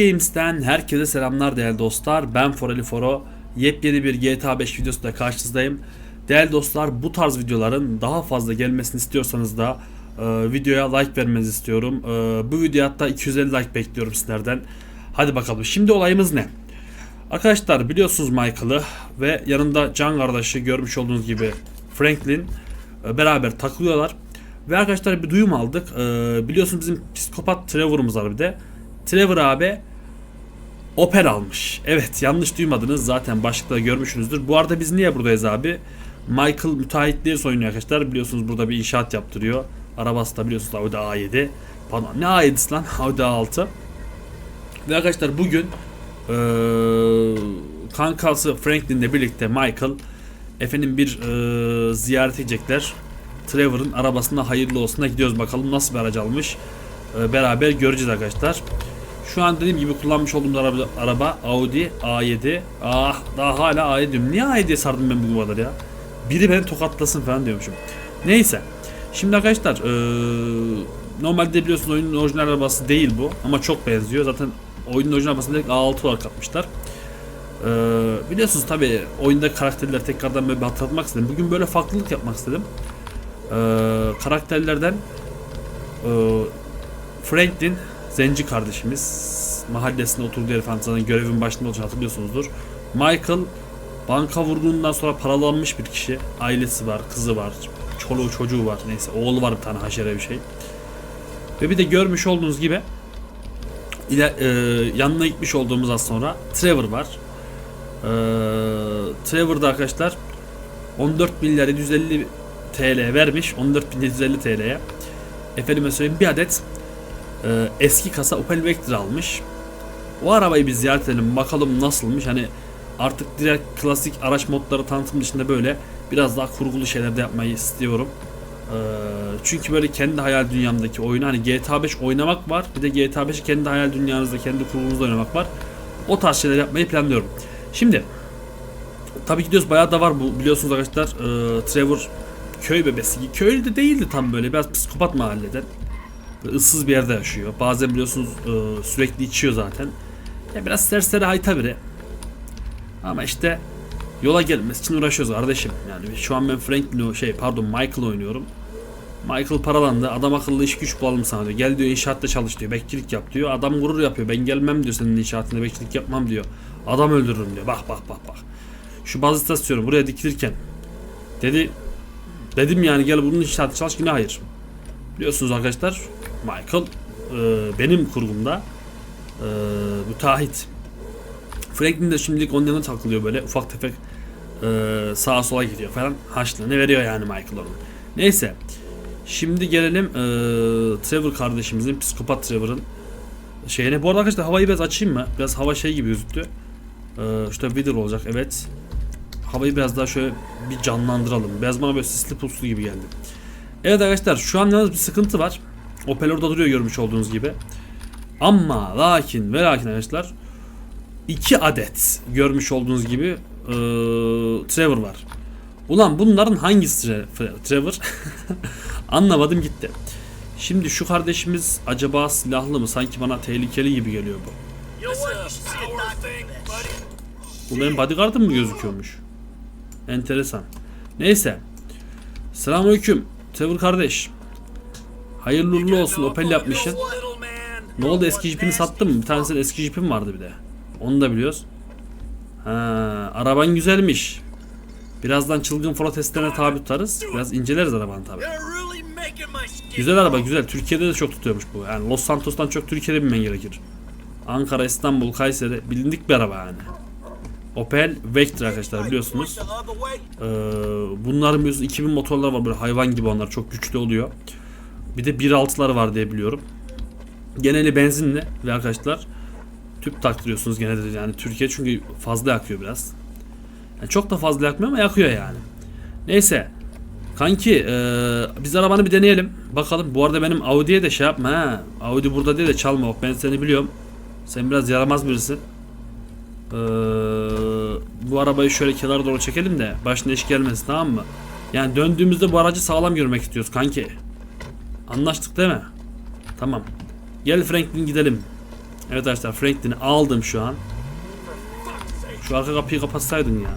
Games'ten herkese selamlar değerli dostlar. Ben Foreli Foro. Yepyeni bir GTA 5 videosuyla karşınızdayım. Değerli dostlar bu tarz videoların daha fazla gelmesini istiyorsanız da e, videoya like vermenizi istiyorum. E, bu videoya hatta 250 like bekliyorum sizlerden. Hadi bakalım. Şimdi olayımız ne? Arkadaşlar biliyorsunuz Michael'ı ve yanında can kardeşi görmüş olduğunuz gibi Franklin e, beraber takılıyorlar. Ve arkadaşlar bir duyum aldık. E, biliyorsunuz bizim psikopat Trevor'ımız var bir de. Trevor abi Opel almış. Evet yanlış duymadınız zaten başlıkta görmüşsünüzdür. Bu arada biz niye buradayız abi? Michael müteahhitliği soyunuyor arkadaşlar. Biliyorsunuz burada bir inşaat yaptırıyor. Arabası da biliyorsunuz Audi A7. Pardon ne A7'si lan? Audi A6. Ve arkadaşlar bugün eee kankası Franklin'le birlikte Michael efendim bir eee ziyaret edecekler. Trevor'ın arabasına hayırlı olsun da gidiyoruz bakalım nasıl bir araç almış. Eee, beraber göreceğiz arkadaşlar. Şu an dediğim gibi kullanmış olduğumuz araba, araba Audi A7. Ah daha hala A7 diyorum. Niye A7'ye sardım ben bu kadar ya? Biri beni tokatlasın falan diyormuşum. Neyse. Şimdi arkadaşlar eee, normalde biliyorsunuz oyunun orijinal arabası değil bu ama çok benziyor. Zaten oyunun orijinal arabasını direkt A6 olarak katmışlar. Eee, biliyorsunuz tabi oyunda karakterleri tekrardan böyle bir hatırlatmak istedim. Bugün böyle farklılık yapmak istedim. Eee, karakterlerden eee, Franklin Zenci kardeşimiz mahallesinde oturduğu falan zaten görevin başında olduğunu hatırlıyorsunuzdur. Michael banka vurgunundan sonra paralanmış bir kişi. Ailesi var, kızı var, çoluğu çocuğu var. Neyse oğlu var bir tane haşere bir şey. Ve bir de görmüş olduğunuz gibi ile, e, yanına gitmiş olduğumuz az sonra Trevor var. E, Trevor da arkadaşlar 14 milyar 750 TL vermiş. 14 bin 750 TL'ye. Efendime söyleyeyim bir adet e, eski kasa Opel Vectra almış. O arabayı bir ziyaret edelim bakalım nasılmış. Hani artık direkt klasik araç modları tanıtım dışında böyle biraz daha kurgulu şeyler de yapmayı istiyorum. E, çünkü böyle kendi hayal dünyamdaki oyunu hani GTA 5 oynamak var. Bir de GTA 5'i kendi hayal dünyanızda kendi kurgunuzda oynamak var. O tarz şeyler yapmayı planlıyorum. Şimdi tabii ki diyoruz bayağı da var bu biliyorsunuz arkadaşlar e, Trevor köy bebesi. Köylü de değildi tam böyle biraz psikopat mahalleden ıssız bir yerde yaşıyor. Bazen biliyorsunuz e, sürekli içiyor zaten. Ya biraz serseri hayta biri. Ama işte yola gelmesi için uğraşıyoruz kardeşim. Yani şu an ben Franklin şey pardon Michael oynuyorum. Michael paralandı. Adam akıllı iş güç bulalım sana diyor. Gel diyor inşaatta çalış diyor. Bekçilik yap diyor. Adam gurur yapıyor. Ben gelmem diyor senin inşaatında bekçilik yapmam diyor. Adam öldürürüm diyor. Bak bak bak bak. Şu baz istasyonu buraya dikilirken dedi dedim yani gel bunun inşaatı çalış yine hayır. Biliyorsunuz arkadaşlar Michael e, benim kurgumda e, müteahhit. Franklin de şimdilik onun yanına takılıyor böyle ufak tefek e, sağa sola gidiyor falan. Haçlığını veriyor yani Michael onun. Neyse. Şimdi gelelim e, Trevor kardeşimizin, psikopat Trevor'ın şeyine. Bu arada arkadaşlar havayı biraz açayım mı? Biraz hava şey gibi gözüktü. E, şurada Wither olacak evet. Havayı biraz daha şöyle bir canlandıralım. Biraz bana böyle sisli puslu gibi geldi. Evet arkadaşlar şu an yalnız bir sıkıntı var. Opel orada duruyor görmüş olduğunuz gibi. Ama lakin ve lakin arkadaşlar iki adet görmüş olduğunuz gibi eee, Trevor var. Ulan bunların hangisi Tre- Trevor? Anlamadım gitti. Şimdi şu kardeşimiz acaba silahlı mı? Sanki bana tehlikeli gibi geliyor bu. Bu benim bodyguardım mı gözüküyormuş? Enteresan. Neyse. Selamünaleyküm. Trevor kardeş. Hayırlı uğurlu olsun. Opel yapmışsın. Ne oldu eski jipini sattın mı? Bir tanesinin eski jipim vardı bir de. Onu da biliyoruz. Ha, araban güzelmiş. Birazdan çılgın foro testlerine tabi tutarız. Biraz inceleriz arabanı tabi. Güzel araba güzel. Türkiye'de de çok tutuyormuş bu. Yani Los Santos'tan çok Türkiye'de binmen gerekir. Ankara, İstanbul, Kayseri bilindik bir araba yani. Opel Vectra arkadaşlar biliyorsunuz. Ee, bunların biliyorsunuz 2000 motorları var böyle hayvan gibi onlar çok güçlü oluyor. Bir de 1.6'ları var diye biliyorum. Geneli benzinli ve arkadaşlar tüp taktırıyorsunuz gene de yani Türkiye çünkü fazla yakıyor biraz. Yani çok da fazla yakmıyor ama yakıyor yani. Neyse. Kanki ee, biz arabanı bir deneyelim. Bakalım. Bu arada benim Audi'ye de şey yapma ha. Audi burada diye de çalma. Bak ben seni biliyorum. Sen biraz yaramaz birisin. Ee, bu arabayı şöyle kenara doğru çekelim de başına iş gelmesin tamam mı? Yani döndüğümüzde bu aracı sağlam görmek istiyoruz kanki. Anlaştık değil mi? Tamam. Gel Franklin gidelim. Evet arkadaşlar Franklin'i aldım şu an. Şu arka kapıyı kapatsaydın ya.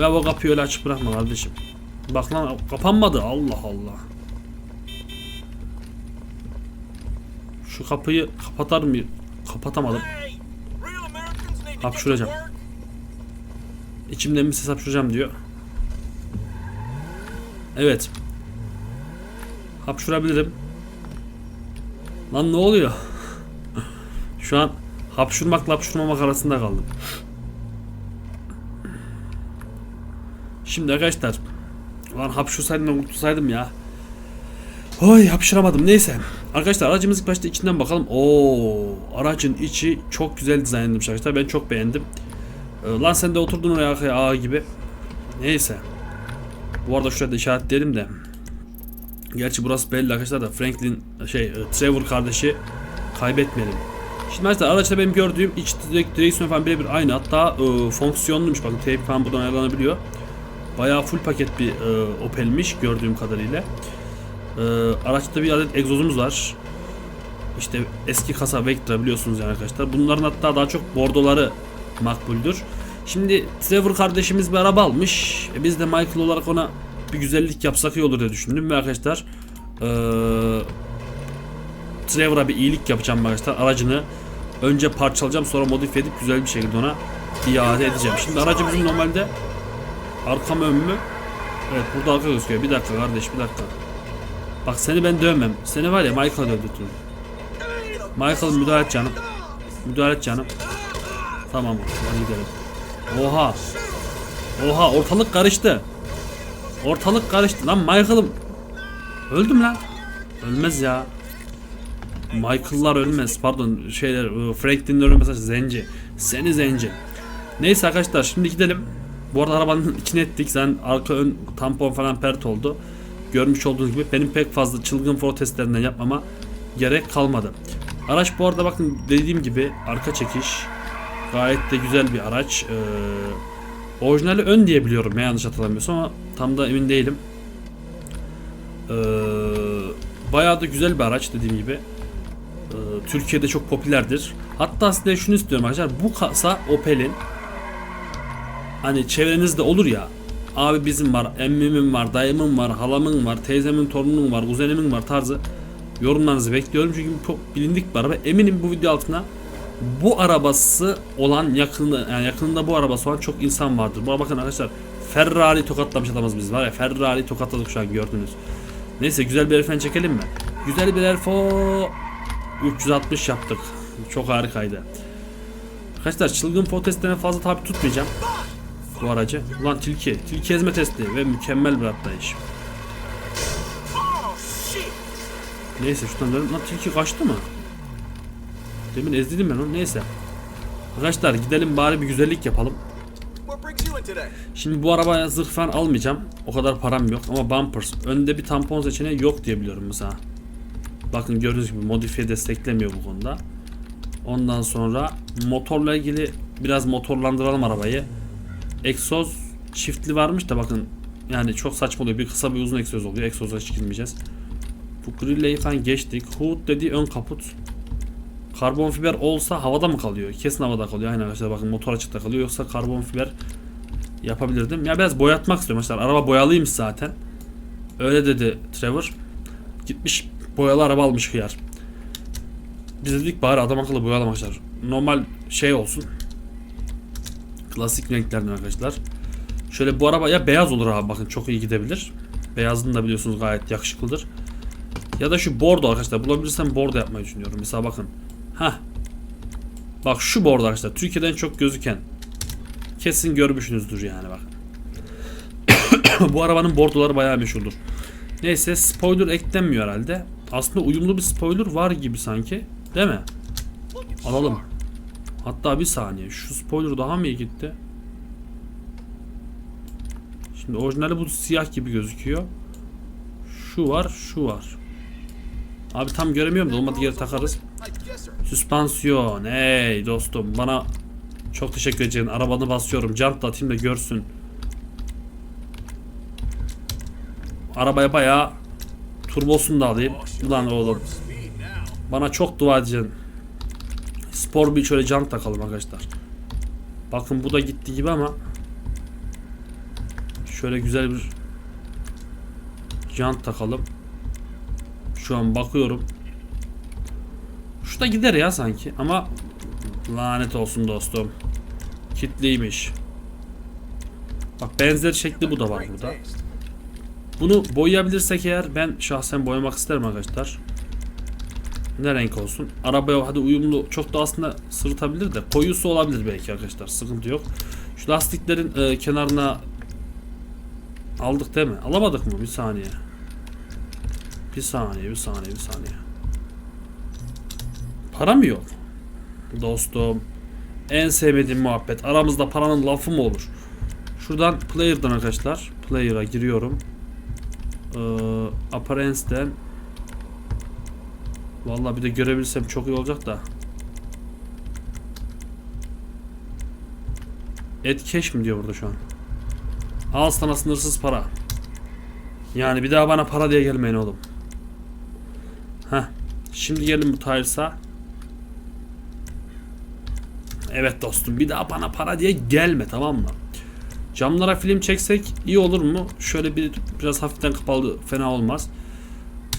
Ya o kapıyı öyle açık bırakma kardeşim. Bak lan kapanmadı. Allah Allah. Şu kapıyı kapatar mı? Kapatamadım. Hapşuracağım. İçimden bir ses hapşuracağım diyor. Evet. Hapşurabilirim. Lan ne oluyor? Şu an hapşurmakla hapşurmamak arasında kaldım. Şimdi arkadaşlar Lan hapşursaydım da kurtulsaydım ya. Oy hapşıramadım neyse. Arkadaşlar aracımız ilk başta içinden bakalım. Oo, aracın içi çok güzel dizayn edilmiş arkadaşlar. Ben çok beğendim. Ee, Lan sen de oturdun oraya arkaya ağa gibi. Neyse. Bu arada şurada işaretleyelim de. Gerçi burası belli arkadaşlar da Franklin şey e, Trevor kardeşi kaybetmeyelim. Şimdi arkadaşlar araçta benim gördüğüm iç direksiyon falan birebir aynı. Hatta e, fonksiyonluymuş bakın teyp falan buradan ayarlanabiliyor. Bayağı full paket bir e, Opel'miş gördüğüm kadarıyla. E, araçta bir adet egzozumuz var. İşte eski kasa Vectra biliyorsunuz yani arkadaşlar. Bunların hatta daha çok bordoları makbuldür. Şimdi Trevor kardeşimiz bir araba almış. E biz de Michael olarak ona bir güzellik yapsak iyi olur diye düşündüm ve arkadaşlar eee Trevor'a bir iyilik yapacağım arkadaşlar. Aracını önce parçalayacağım sonra modifiye edip güzel bir şekilde ona iade edeceğim. Şimdi aracımızın normalde arka mı ön mü? Evet burada arka gözüküyor. Bir dakika kardeş bir dakika. Bak seni ben dövmem. Seni var ya Michael dövdürtürüm. Michael müdahale et canım. Müdahale et canım. Tamam hadi gidelim. Oha. Oha ortalık karıştı. Ortalık karıştı. Lan Michael'ım. Öldüm lan. Ölmez ya. Michael'lar ölmez. Pardon şeyler e, Franklin'ler ölmez. Zenci. Seni zenci. Neyse arkadaşlar şimdi gidelim. Bu arada arabanın içine ettik. Zaten arka ön tampon falan pert oldu. Görmüş olduğunuz gibi benim pek fazla çılgın foro testlerinden yapmama gerek kalmadı. Araç bu arada bakın dediğim gibi arka çekiş gayet de güzel bir araç. Ee, orijinali ön diye biliyorum ya yanlış hatırlamıyorsam ama tam da emin değilim. Ee, bayağı da güzel bir araç dediğim gibi. Ee, Türkiye'de çok popülerdir. Hatta size şunu istiyorum arkadaşlar. Bu kasa Opel'in hani çevrenizde olur ya abi bizim var, emmimin var, dayımın var, halamın var, teyzemin torununun var, kuzenimin var tarzı yorumlarınızı bekliyorum. Çünkü çok bilindik bir araba. Eminim bu video altına bu arabası olan yakında yani yakında bu arabası olan çok insan vardır. Buna bakın arkadaşlar Ferrari tokatlamış adamız biz var ya Ferrari tokatladık şu an gördünüz. Neyse güzel bir elfen çekelim mi? Güzel bir elfo 360 yaptık. Çok harikaydı. Arkadaşlar çılgın fo testlerine fazla tabi tutmayacağım. Bu aracı. Ulan tilki. Tilki ezme testi ve mükemmel bir atlayış. Neyse şuradan dönelim. Lan tilki kaçtı mı? Demin ezdirdim ben onu. Neyse. Arkadaşlar gidelim bari bir güzellik yapalım. Şimdi bu arabaya zırh falan almayacağım. O kadar param yok ama bumpers. Önde bir tampon seçeneği yok diye biliyorum mesela. Bakın gördüğünüz gibi modifiye desteklemiyor bu konuda. Ondan sonra motorla ilgili biraz motorlandıralım arabayı. Egzoz çiftli varmış da bakın yani çok saçma oluyor. Bir kısa bir uzun egzoz oluyor. Egzoza hiç girmeyeceğiz. Bu grilleyi falan geçtik. Hood dediği ön kaput. Karbon fiber olsa havada mı kalıyor? Kesin havada kalıyor. Aynen arkadaşlar bakın motor açıkta kalıyor. Yoksa karbon fiber yapabilirdim. Ya biraz boyatmak istiyorum arkadaşlar. Araba boyalıymış zaten. Öyle dedi Trevor. Gitmiş boyalı araba almış hıyar. Biz dedik bari adam akıllı boyalım arkadaşlar. Normal şey olsun. Klasik renklerden arkadaşlar. Şöyle bu araba ya beyaz olur abi bakın çok iyi gidebilir. Beyazını da biliyorsunuz gayet yakışıklıdır. Ya da şu bordo arkadaşlar bulabilirsem bordo yapmayı düşünüyorum. Mesela bakın. Ha. Bak şu bordo arkadaşlar. Türkiye'den çok gözüken. Kesin görmüşsünüzdür yani bak. Bu arabanın bordoları bayağı meşhurdur. Neyse spoiler eklenmiyor herhalde. Aslında uyumlu bir spoiler var gibi sanki. Değil mi? Alalım. Hatta bir saniye. Şu spoiler daha mı iyi gitti? Şimdi orijinali bu siyah gibi gözüküyor. Şu var, şu var. Abi tam göremiyorum da olmadı yere takarız. Süspansiyon. Hey dostum bana çok teşekkür ederim. Arabanı basıyorum. Jump da atayım da görsün. Arabaya bayağı turbosunu da alayım. Ulan oğlum. Bana çok dua edeceksin. spor bir şöyle jant takalım arkadaşlar. Bakın bu da gitti gibi ama şöyle güzel bir jant takalım. Şu an bakıyorum. Şu da gider ya sanki ama lanet olsun dostum. Kitliymiş. Bak benzer şekli bu da var burada. Bunu boyayabilirsek eğer ben şahsen boyamak isterim arkadaşlar. Ne renk olsun? Arabaya hadi uyumlu çok da aslında sırıtabilir de koyusu olabilir belki arkadaşlar. Sıkıntı yok. Şu lastiklerin e, kenarına aldık değil mi? Alamadık mı? Bir saniye. Bir saniye, bir saniye, bir saniye. Para mı yok? Dostum. En sevmediğim muhabbet. Aramızda paranın lafı mı olur? Şuradan player'dan arkadaşlar. Player'a giriyorum. Ee, Apparence'den Vallahi bir de görebilsem çok iyi olacak da. Et cash mi diyor burada şu an? Al sana sınırsız para. Yani bir daha bana para diye gelmeyin oğlum. Heh. Şimdi gelin bu Tires'a. Evet dostum bir daha bana para diye gelme tamam mı? Camlara film çeksek iyi olur mu? Şöyle bir biraz hafiften kapalı fena olmaz.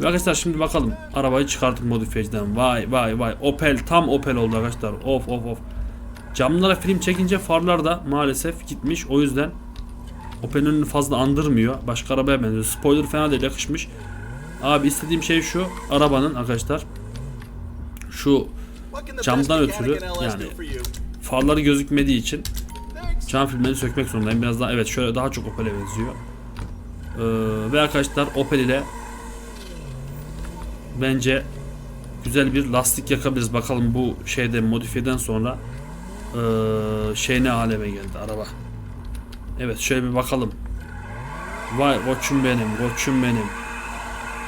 Ve arkadaşlar şimdi bakalım. Arabayı çıkarttık modifiyeciden. Vay vay vay. Opel tam Opel oldu arkadaşlar. Of of of. Camlara film çekince farlar da maalesef gitmiş. O yüzden Opel'in önünü fazla andırmıyor. Başka arabaya benziyor. Spoiler fena değil yakışmış. Abi istediğim şey şu. Arabanın arkadaşlar şu Camdan ötürü yani. Farları gözükmediği için cam filmlerini sökmek zorundayım. Biraz daha evet şöyle daha çok Opel'e benziyor. Ee, ve arkadaşlar Opel ile bence güzel bir lastik yakabiliriz. Bakalım bu şeyde modifiyeden sonra ee, şey ne aleme geldi araba. Evet şöyle bir bakalım. Vay koçum benim, koçum benim.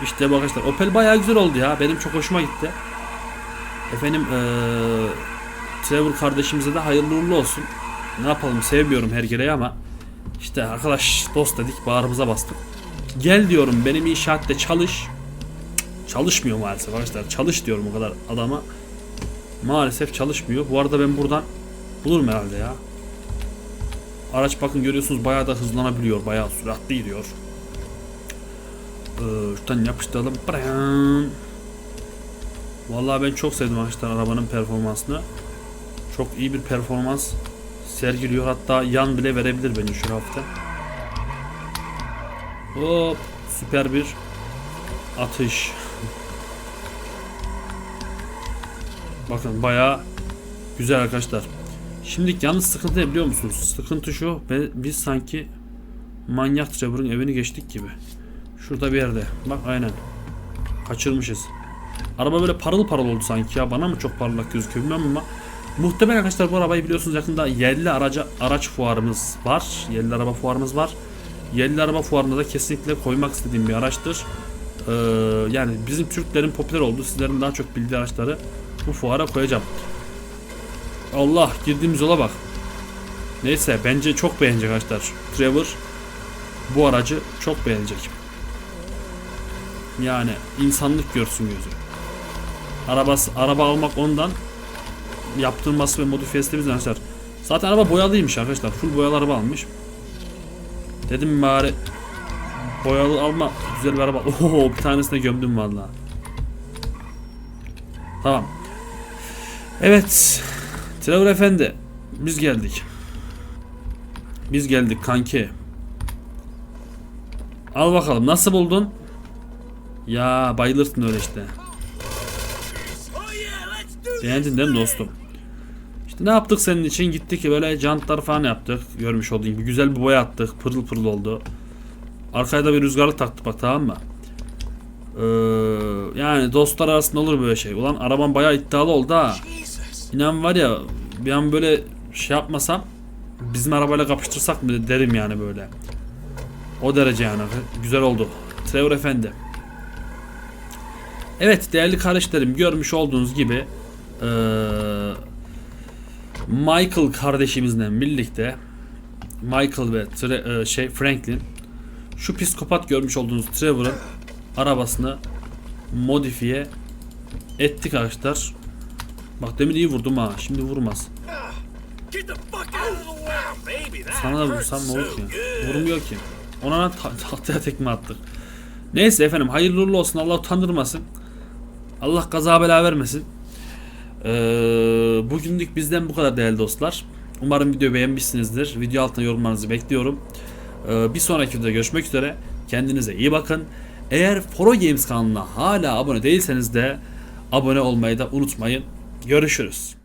İşte bu arkadaşlar Opel bayağı güzel oldu ya. Benim çok hoşuma gitti. Efendim ee, Trevor kardeşimize de hayırlı uğurlu olsun. Ne yapalım sevmiyorum her gereği ama işte arkadaş dost dedik bağrımıza bastık. Gel diyorum benim inşaatta çalış. Çalışmıyor maalesef arkadaşlar. Çalış diyorum o kadar adama. Maalesef çalışmıyor. Bu arada ben buradan bulurum herhalde ya. Araç bakın görüyorsunuz bayağı da hızlanabiliyor. Bayağı süratli gidiyor. Ee, şuradan yapıştıralım. Vallahi ben çok sevdim arkadaşlar arabanın performansını. Çok iyi bir performans sergiliyor. Hatta yan bile verebilir bence şu hafta. Hop süper bir atış. Bakın bayağı güzel arkadaşlar. Şimdi yalnız sıkıntı ne biliyor musunuz? Sıkıntı şu. Biz sanki manyak Trevor'ın evini geçtik gibi. Şurada bir yerde. Bak aynen. Kaçırmışız. Araba böyle parıl parıl oldu sanki ya. Bana mı çok parlak gözüküyor bilmem ama muhtemelen arkadaşlar bu arabayı biliyorsunuz yakında yerli araca araç fuarımız var. Yerli araba fuarımız var. Yerli araba fuarında da kesinlikle koymak istediğim bir araçtır. Ee, yani bizim Türklerin popüler olduğu, sizlerin daha çok bildiği araçları bu fuara koyacağım. Allah girdiğimiz yola bak. Neyse bence çok beğenecek arkadaşlar. Trevor bu aracı çok beğenecek. Yani insanlık görsün gözü. Arabası, araba almak ondan yaptırması ve modifiyesi bizden arkadaşlar. Zaten araba boyalıymış arkadaşlar. Full boyalı araba almış. Dedim bari boyalı alma güzel bir araba. Oho bir tanesine gömdüm vallahi. Tamam. Evet. Trevor Efendi. Biz geldik. Biz geldik kanki. Al bakalım nasıl buldun? Ya bayılırsın öyle işte. Beğendin değil mi dostum? Ne yaptık senin için? Gittik böyle jantlar falan yaptık. Görmüş olduğun gibi. Güzel bir boya attık. Pırıl pırıl oldu. Arkaya da bir rüzgarlık taktık bak tamam mı? Ee, yani dostlar arasında olur böyle şey. Ulan araban bayağı iddialı oldu ha. İnan var ya bir an böyle şey yapmasam bizim arabayla kapıştırsak mı derim yani böyle. O derece yani. Güzel oldu. Trevor Efendi. Evet değerli kardeşlerim görmüş olduğunuz gibi eee, Michael kardeşimizle birlikte Michael ve Tre- eee, şey Franklin şu psikopat görmüş olduğunuz Trevor'ın arabasını modifiye ettik arkadaşlar. Bak demin iyi vurdum ha. Şimdi vurmaz. Sana da vursam ne olur ki? Vurmuyor ki. Ona ta- tahtaya tekme attık. Neyse efendim hayırlı uğurlu olsun. Allah utandırmasın. Allah kaza bela vermesin. Ee, bugünlük bizden bu kadar değerli dostlar. Umarım videoyu beğenmişsinizdir. Video altına yorumlarınızı bekliyorum. Ee, bir sonraki videoda görüşmek üzere. Kendinize iyi bakın. Eğer Foro Games kanalına hala abone değilseniz de abone olmayı da unutmayın. Görüşürüz.